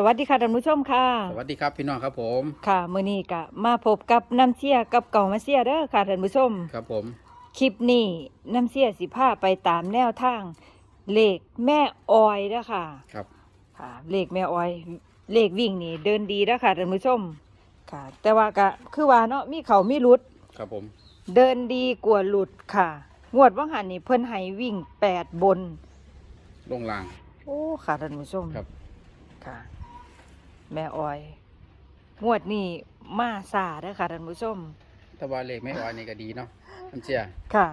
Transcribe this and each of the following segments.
สวัสดีค่ะท่านผู้ชมค่ะ สวัสดีครับพี่น้องครับผมค่ะมื้อนี้ก็มาพบกับน้ำเชี่ยกับเก่ามาเชี่ยเด้อค่ะท่านผู้ชม ครับผม คลิปนี้น้ำเชี่ยสิพาไปตามแนวทางเลขแม่ออยเด้อค่ะ ครับ ค่ะเลขแม่ออย เลขวิ่งนี่เดินดีเด้อค่ะท่านผู้ชม ค่ะ แต่ว่าก็คือว่าเนาะมีเขามีหลุด ครับผม เดินดีกว่าหลุดค่ะ งวดว่างหันนี่เพิ่นให้วิ่งแปดบน ลงลาง โอ้ค่ะท่านผู้ชมครับ ค่ะ แม่ออย งวดนี้มาซาเด้อค่ะท่านผู้ชมถ้าว่าเลขไม่ออยนี่ก็ดีเนาะน้ำเชียค่ะ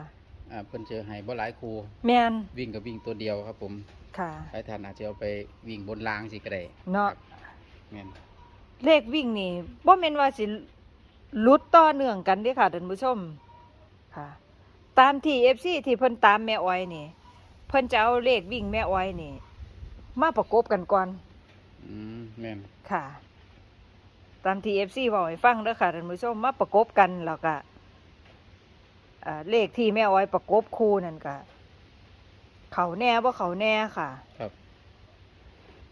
อ่าเพิ่นเจอให้บ่หลายครูแมนวิ่งกับวิ่งตัวเดียวครับผมค่ะใครทานอาจจะเอาไปวิ่งบนรางสิก็ได้เนาะ แม่นเลขวิ่งนี่บ่แม่นว่าสิหลุดต่อเนื่องกันเด้อค่ะท่านผู้ชม ค่ะ ตามที่ FC ที่เพิ่นตามแม่ออยนี่ เพิ่นจะเอาเลขวิ่งแม่ออยนี่ มาประกบกันก่อน อืมแม่นค่ะ ตามที่ FC บอกให้ฟังเด้อค่ะท่านผู้ชมมาประกบกันแล้วก็อ่าเลขที่แม่อ้อยประกบคู่นั่นก็เขาแน่ว่าเขาแน่ค่ะ ครับ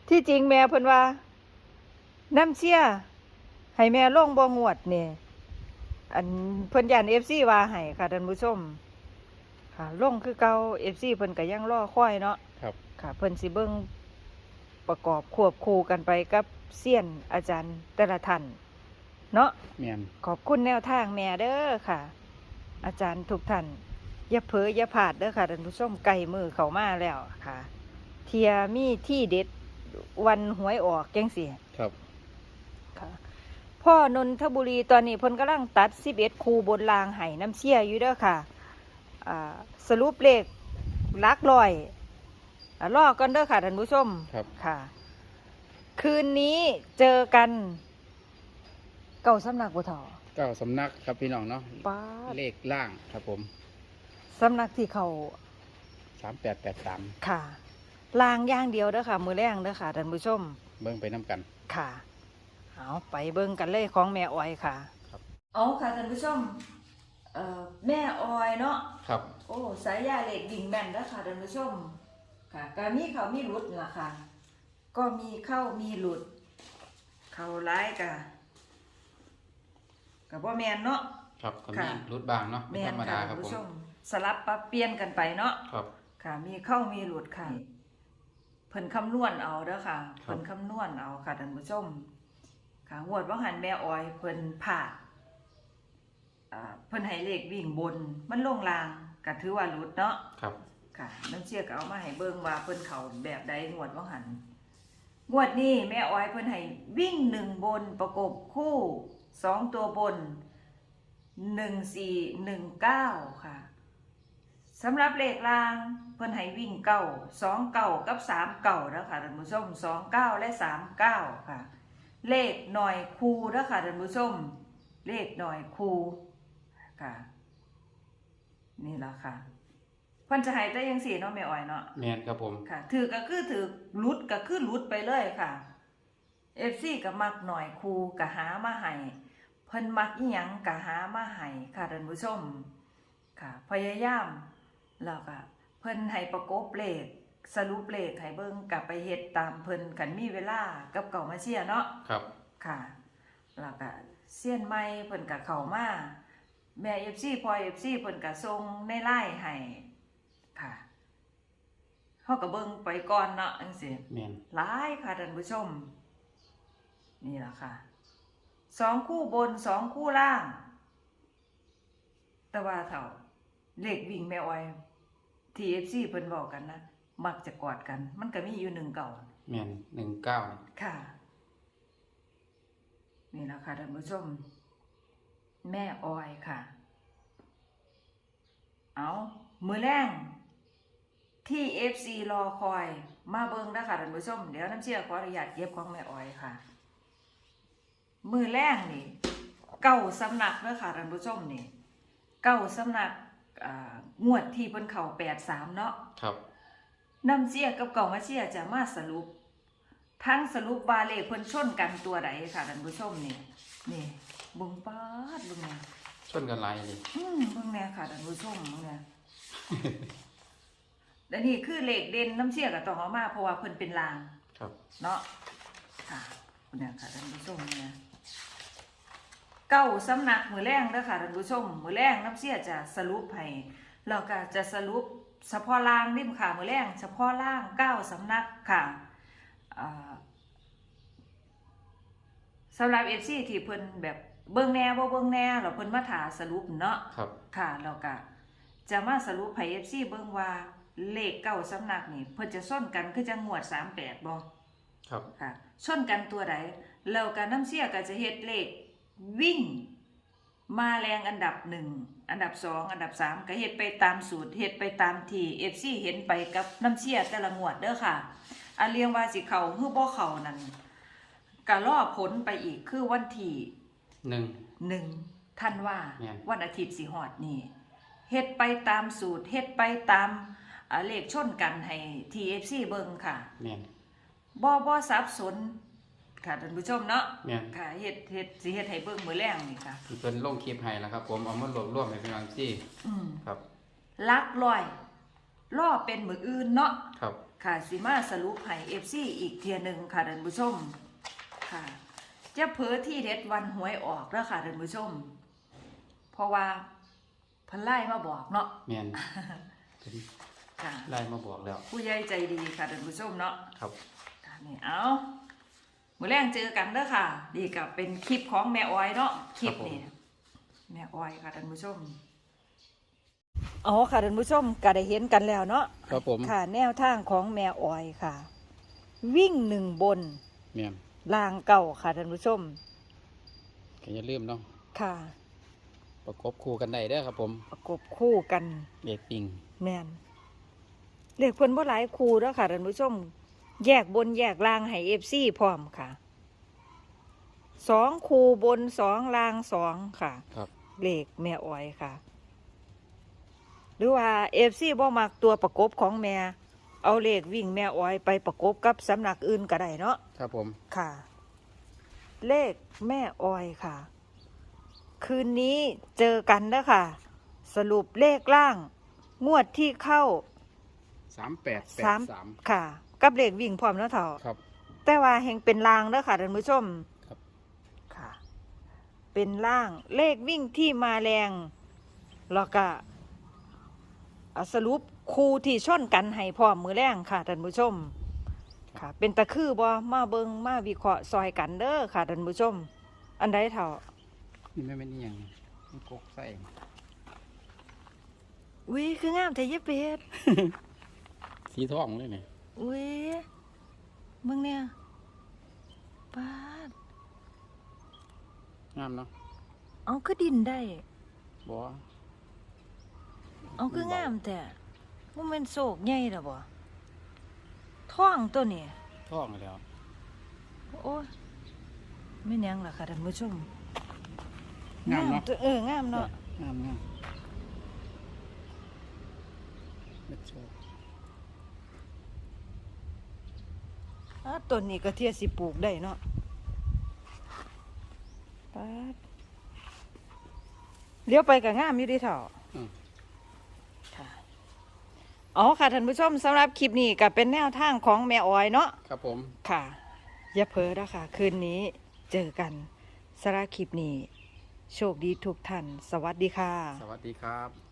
ที่จริงแม่เพิ่นว่าน้ำเชี่ยให้แม่ลงบ่งวดนี่อันเพิ่นย่าน FC ว่าให้ค่ะท่านผู้ชม ค่ะลงคือเก่า FC เพิ่นก็ยังรอคอยเนาะครับ ค่ะ เพิ่นสิเบิ่ง ประกอบควบคู่กันไปกับเซียนอาจารย์แต่ละท่านเนาะแม่นขอบคุณแนวทางแม่เด้อค่ะ อาจารย์ทุกท่านอย่าเผลออย่าพลาดเด้อค่ะท่านผู้ชมไก่มือเขามาแล้วค่ะ เทียมีที่เด็ดวันหวยออกแกงเสียครับค่ะ พ่อนนทบุรีตอนนี้เพิ่นกำลังตัด11คูบนรางไห้น้ำเชี่ยอยู่เด้อค่ะ อ่าสรุปเลขหลักลอย อ่ารอกันเด้อค่ะท่านผู้ชมครับ ค่ะ คืนนี้เจอกัน เก่าสำนักบุทอเก้าสำนักครับพี่น้องเนาะป้าดเลขล่างครับผมสำนักที่เขาสามแปดแปดสามค่ะลางอย่างเดียวเด้อค่ะ มือแรงเด้อค่ะท่านผู้ชม เบิ่งไปน้ำกัน ค่ะ เอาไปเบิ่งกันเลยของแม่ออยค่ะครับ เอาค่ะท่านผู้ชมเอ่อแม่ออยเนาะ ครับ โอ้สายยาเหล็กดิ่งแม่นเด้อค่ะท่านผู้ชม ค่ะการมีเขามีหลุดล่ะค่ะ ก็มีเข้ามีหลุด เข้าร้ายกะกับว่าแมนเนาะ ครับก็ค่ะมีรุดบางเนาะแมไม่ธนรรมค่ะดาคท่ารับนผผู้ม ชมสลับปรับเปลี่ยนกันไปเนาะ ครับ ค่ะ มีเข้ามีหลุดค่ะ เพิ่นคำนวณเอาเด้อค่ะ ครับ เพิ่นคำนวณเอาค่ะท่านผู้ชม ค่ะงวดว่าหันแม่ออยเพิ่นผ่าดอ่าเพิ่นให้เลขวิ่งบน มันลงลางก็ถือว่าหลุดเนาะ ครับ ค่ะน้ำเชี่ยก็เอามาให้เบิ่งว่าเพิ่นเขาแบบใดงวดว่าหันงวดนี้แม่ออยเพิ่นให้วิ่งหนึ่งบนประกบคู่สองตัวบนหนึ่งสี่หนึ่งเก้าค่ะสำหรับเลขล่างเพิ่นให้วิ่งเก้าสองเก้ากับสามเก้าแล้วค่ะท่านผู้ชมสองเก้าและสามเก้าค่ะ เลขหน่อยคูแล้วค่ะท่านผู้ชมเลขหน่อยคูค่ะ นี่ละค่ะ พิ่นจะให้แต่ยังสี่เนาะแม่อ้อยเนาะแม่นครับผม ค่ะ ถือก็คือถือหลุดก็คือหลุดไปเลยค่ะเอฟซีก็มักหน่อยครูก็หามาให้เพิ่นมักอีหยังก็หามาให้ค่ะท่านผู้ชม ค่ะ พยายามแล้วก็เพิ่นให้ประกบเลขสรุปเลขให้เบิ่งกลับไปเฮ็ดตามเพิ่นกันมีเวลากับเก่ามาเชียร์เนาะครับ ค่ะ แล้วก็เซียนใหม่เพิ่นก็เข้ามาแม่ FC พอ FC เพิ่นก็ส่งในไลน์ให้ ค่ะเฮาก็เบิ่งไปก่อนเนาะจังซี่แม่นหลายค่ะท่านผู้ชม นี่ล่ะค่ะสองคู่บนสองคู่ล่าง แต่ว่าเท่าเลขวิ่งแม่อ้อย TFC เพิ่นบอกกันนะมักจะกอดกัน มันก็มีอยู่หนึ่งเก่า แม่นหนึ่งเก้าค่ะ นี่แหละค่ะท่านผู้ชม แม่ออยค่ะ เอามือแรง ที่ FC รอคอยมาเบิ้งนะคะท่านผู้ชมเดี๋ยวน้ำเชื่อขออนุญาตเย็บของแม่ออยค่ะ มือแรงนี่เก้าสำนักเด้อค่ะท่านผู้ชมนี่เก้าสำนักอ่างวดที่เพิ่นเข่าแปดสามเนาะครับ น้ำเชี่ยกับเก่ามาเชี่ยจะมาสรุป ทั้งสรุปบาเลขเพิ่นชนกันตัวใดค่ะท่านผู้ชมนี่นี่เบุงปาดเบุงเนี่ยชนกันหลายเลยอืมเบุงเนี่ยค่ะท่านผู้ชมเบุงเนี่ย และนี่คือเลขเด่นน้ำเชี่ยกับต้องเอามาเพราะว่าเพิ่นเป็นลาง ครับ เนาะค่ะเนี่ยค่ะท่านผู้ชมเนี่ยเก้าสำนักมือแรงเด้อค่ะท่านผู้ชมมือแรงน้ำเสียจะสรุปให้เราก็จะสรุปเฉพาะล่างนิ่มค่ะมือแรงเฉพาะล่างเก้าสำนักค่ะอ่าสำหรับเอฟซีที่เพิ่นแบบเบิ่งแหน่บ่เบิ่งแหน่เราเพิ่นมาถาสรุปเนาะครับค่ะแล้วก็จะมาสรุปให้ FC เบิ่งว่า เลขเก้าสำนักนี่เพิ่นจะส้นกันคือจังงวด38บ่ครับ ค่ะส้นกันตัวใดแล้วก็น้ำเสียก็จะเฮ็ดเลขวิ่ง มาแรงอันดับ1อันดับ2อันดับ3ก็เฮ็ดไปตามสูตรเฮ็ดไปตามที่ FC เห็นไปกับน้ำเสียแต่ละงวดเด้อค่ะอันเรียงว่าสิเข้าหรือบ่เข้านั่นก็รอผลไปอีกคือวันที่หนึ่งหนึ่งท่านว่าแม่นวันอาทิตย์สิฮอดนี่เฮ็ดไปตามสูตรเฮ็ดไปตาม อ่าเลขชนกันให้ TFC เบิ่งค่ะแม่นบ่บ่สับสนค่ะท่านผู้ชมเนาะแม่นค่ะเฮ็ดเฮ็ดสิเฮ็ดให้เบิ่งมื้อแรงนี่ค่ะ ที่เพิ่นลงคลิปให้แล้วครับ ผมเอามารวบรวมให้พี่น้องที่อืมครับ ลักลอยรอเป็นมื้ออื่นเนาะ ครับ ค่ะสิมาสรุปให้ FC อีกเทียหนึงค่ะท่านผู้ชม ค่ะ จะเผลอที่เด็ดวันหวยออกแล้วค่ะท่านผู้ชม เพราะว่าเพันไล่มาบอกเนาะ แม่นเพิ่น ค่ะไล่มาบอกแล้ว ผู้ใหญ่ใจดีค่ะท่านผู้ชมเนาะครับค่ะนี่เอามื้อแรงเจอกันเด้อค่ะ ดีกับเป็นคลิปของแม่อ้อยเนาะคลิปนี้แม่อ้อยค่ะท่านผู้ชมอ๋อค่ะท่านผู้ชมก็ได้เห็นกันแล้วเนาะครับผมค่ะ แนวทางของแม่อ้อยค่ะ วิ่งหนึ่งบนแม่นลางเก่าค่ะท่านผู้ชมก็อย่าลืมเนาะค่ะ ประกบคู่กันได้เด้อครับผม ประกบคู่กันเลขปิงแม่น เลขเพิ่นบ่หลายคู่เด้อค่ะท่านผู้ชม แยกบนแยกล่างให้ FC พร้อมค่ะสองคู่บนสองล่างสองค่ะครับ เลขแม่อ้อยค่ะ หรือว่า FC บ่มักตัวประกบของแม่ เอาเลขวิ่งแม่อ้อยไปประกบกับสำนักอื่นก็ได้เนาะครับผม ค่ะ เลขแม่ออยค่ะ คืนนี้เจอกันนะค่ะ สรุปเลขล่าง งวดที่เข้า สามแปดแปดสามสามค่ะ กับเลขวิ่งพร้อมเนาะเถ่าครับ แต่ว่าแห่งเป็นลางเด้อค่ะท่านผู้ชมครับ ค่ะ เป็นล่างเลขวิ่งที่มาแรงแล้วก็อะสรุปคู่ที่ชนกันให้พร้อมมือแรงค่ะท่านผู้ชม ค่ะ เป็นตะคือบ่มาเบิงมาวิเคราะห์ซอยกันเด้อค่ะท่านผู้ชม อันใดเท่านี่ไม่เป็นนี่ยังนี่กกใส่อุ้ยคืองามแต่ยะเป็ด สีทองเลยนี่อุ้ยมึงเนี่ยปาดงามเนาะเอาคือดินได้บ่เอาคืองามแต่มันเป็นโศกใหญ่ล่ะบ่ท้องตัวนี้ทองแล้ว โอ้ยไม่นหยังล่ะค่ะท่านผู้ชมงามเนาะตัวเอองามเนาะงามงามเม็ดโชว์ อ่า ต้นนี้ก็เทียสิปลูกได้เนาะปาดเลี้ยวไปก็งามอยู่เดีเถ่าอืมค่ะอ๋อค่ะท่านผู้ชมสำหรับคลิปนี้ก็เป็นแนวทางของแม่ออยเนาะครับผมค่ะ อย่าเพ้อนะคะคืนนี้เจอกันสำหรับคลิปนี้ โชคดีทุกท่าน สวัสดีค่ะ สวัสดีครับ